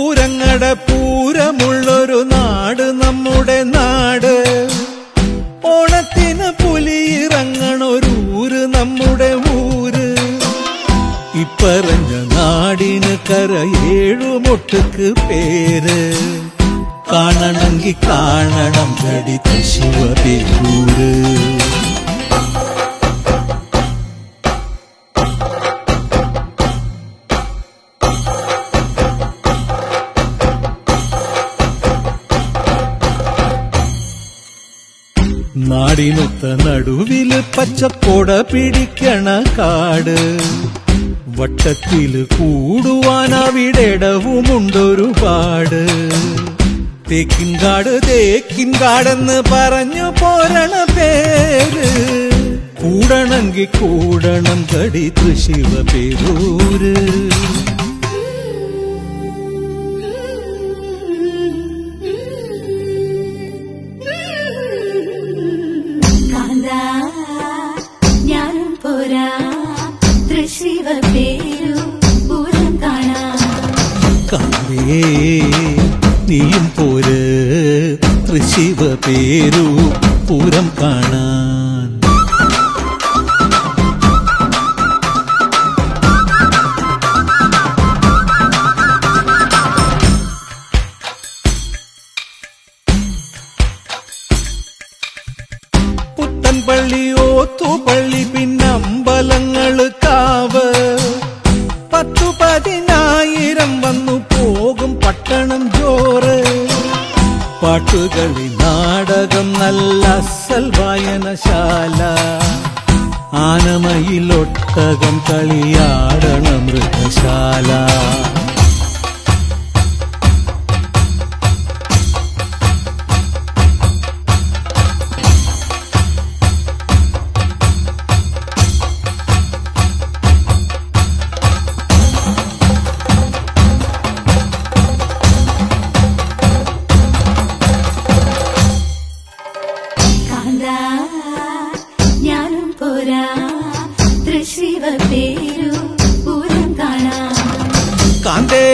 പൂരങ്ങട പൂരമുള്ളൊരു നാട് നമ്മുടെ നാട്. ഓണത്തിന് പുലിയിറങ്ങണൊരൂര് നമ്മുടെ ഊര്. ഇപ്പറഞ്ഞ നാടിന് കരയേഴുമൊട്ടുക്ക് പേര്. കാണണമെങ്കി കാണണം ഗടിത ശിവപേരൂര് നാടിനൊത്ത നടുവിൽ പച്ചക്കൊട പിടിക്കണ കാട്. വട്ടത്തിൽ കൂടുവാൻ അവിടെടവുമുണ്ടൊരുപാട് തേക്കിൻകാട് തേക്കിൻകാടെന്ന് പറഞ്ഞു പോരണ പേര്. കൂടണമെങ്കിൽ കൂടണം കടി തൃശിവ പേരൂര്. പോരാ. കാണാ. നീയും പോര്. തൃശിവ പേരു പൂരം കാണാൻ പുത്തൻപള്ളി ഓത്തുപള്ളി പിന്നമ്പലങ്ങൾ കാവ്. പത്തു പതിനായിരം വന്നു പോകും പട്ടണം ജോറ് പാട്ടുകളി നാടകം നല്ല അസൽ വായനശാല. ആനമയിലൊട്ടകം കളിയാടണ മൃഗശാല. കാന്തേ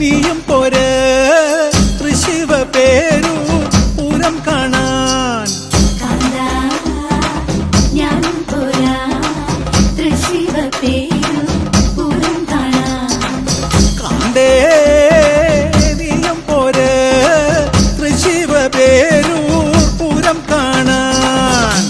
നീയും പോര്. പേരു പൂരം കാണാൻ. പോരാ. പേരു